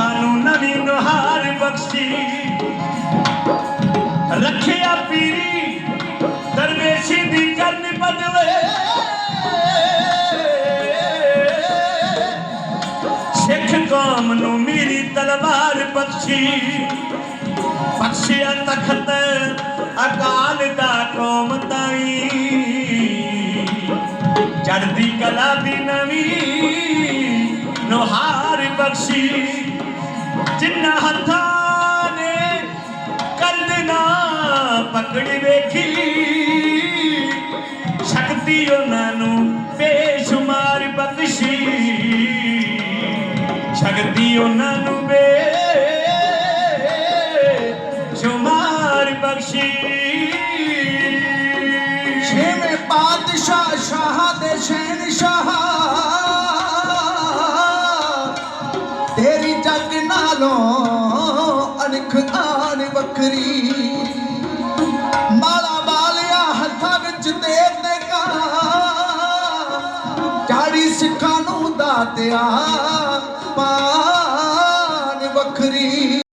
ਸਿੱਖਾਂ ਨੂੰ ਨਵੀਂ ਨੁਹਾਰ ਬਖਸ਼ੀ। ਰੱਖਿਆ ਪੀਰੀ ਦਰਵੇਸ਼ੀ ਦੀ ਕਰਨ ਬਦਲੇ ਸਿੱਖ ਕੌਮ ਨੂੰ ਮੇਰੀ ਤਲਵਾਰ ਬਖਸ਼ੀ। ਬਖਸ਼ਿਆ ਤਖਤ ਅਕਾਲ ਦਾ ਕੌਮ ਤਾਈ। ਚੜ੍ਹਦੀ ਕਲਾ ਦੀ ਨਵੀਂ ਨੁਹਾਰ ਬਖਸ਼ੀ। ਜਿੰਨਾ ਹੱਥਾਂ ਨੇ ਕਰਦ ਨਾ ਪਕੜ ਵੇਖੀ ਸ਼ਕਤੀ ਉਹਨਾਂ ਨੂੰ ਬੇਸ਼ੁਮਾਰ ਬਖਸ਼ੀ ਸ਼ਕਤੀ ਉਹਨਾਂ ਨੂੰ ਬੇਸ਼ੁਮਾਰ ਬਖਸ਼ੀ ਛੇਵੇਂ ਪਾਤਸ਼ਾਹ ਸ਼ਾਹ ਦੇ ਸ਼ਹਿਨਸ਼ਾਹ ਨਾਲੋਂ ਅਣਖ ਆਣ ਵੱਖਰੀ। ਮਾਲਾ ਵਾਲਿਆ ਹੱਥਾਂ ਵਿੱਚ ਤੇਰ ਦੇ ਕਾ ਚਾੜੀ ਸਿੱਖਾਂ ਨੂੰ ਦਾਤਿਆ ਪਾਨ ਵੱਖਰੀ।